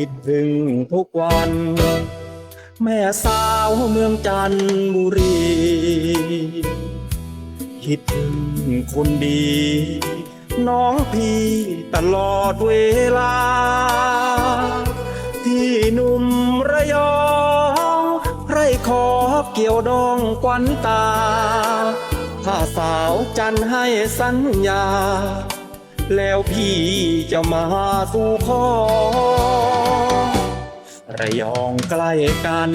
คิดถึงทุกวัน แม่สาวเมืองจันทบุรี คิดถึงคนดี น้องพี่ตลอดเวลา ที่หนุ่มระยองไรขอเกี่ยวดองควันตา ถ้าสาวจันให้สัญญา แล้วพี่จะมาสู่ขอ ระยองใกล้กัน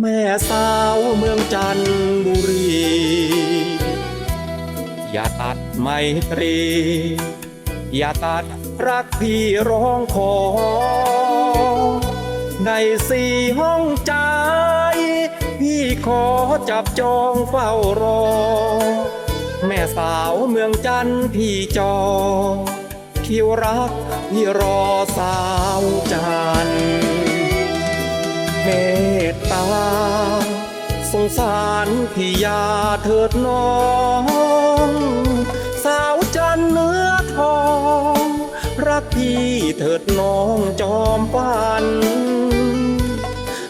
แม่สาวเมืองจันทบุรี อย่าตัดไมตรี อย่าตัดรักพี่ร้องขอ ในสี่ห้องใจ พี่ขอจับจองเฝ้ารอ แม่สาวเมืองจันพี่จอคิวรักพี่รอสาวจันเมตตา สงสารพี่ยาเถิดน้อง สาวจันเนื้อทอง รักพี่เถิดน้องจอมปัน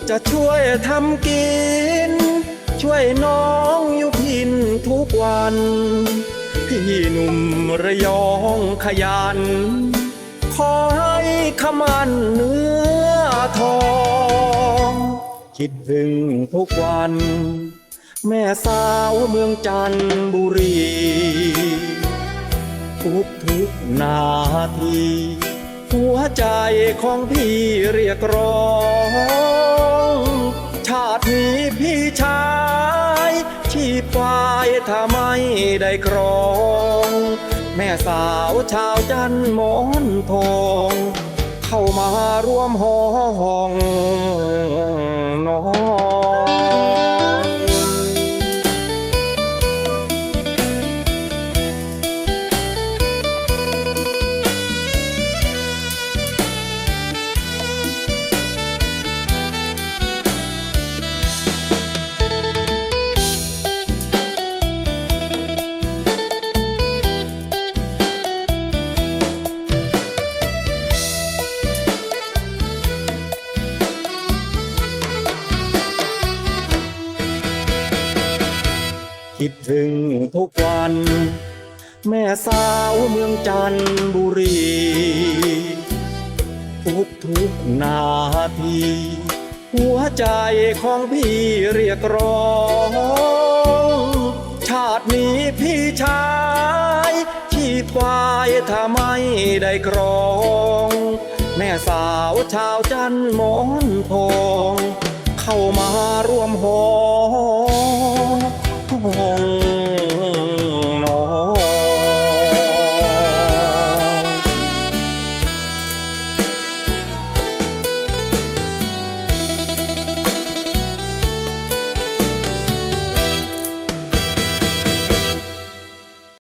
จะช่วยทำกิน ช่วยน้องอยู่พินทุกวัน พี่หนุ่มระยองขยัน ขอให้ขมันเนื้อทอง คิดถึงทุกวัน แม่สาวเมืองจันทบุรี ทุกทุกนาที หัวใจของพี่เรียกร้อง มีพี่ชายชีพควายถ้าไม่ได้ครอง แม่สาวชาวจันทร์หมอนทอง เข้ามาร่วมหอห้อง คิดถึงทุกวัน แม่สาวเมืองจันทบุรี ทุกทุกนาที หัวใจของพี่เรียกร้อง ชาตินี้พี่ชายชีพควายถ้าไม่ได้ครอง แม่สาวชาวจันทร์หมอนทอง เข้ามาร่วมห้อ ง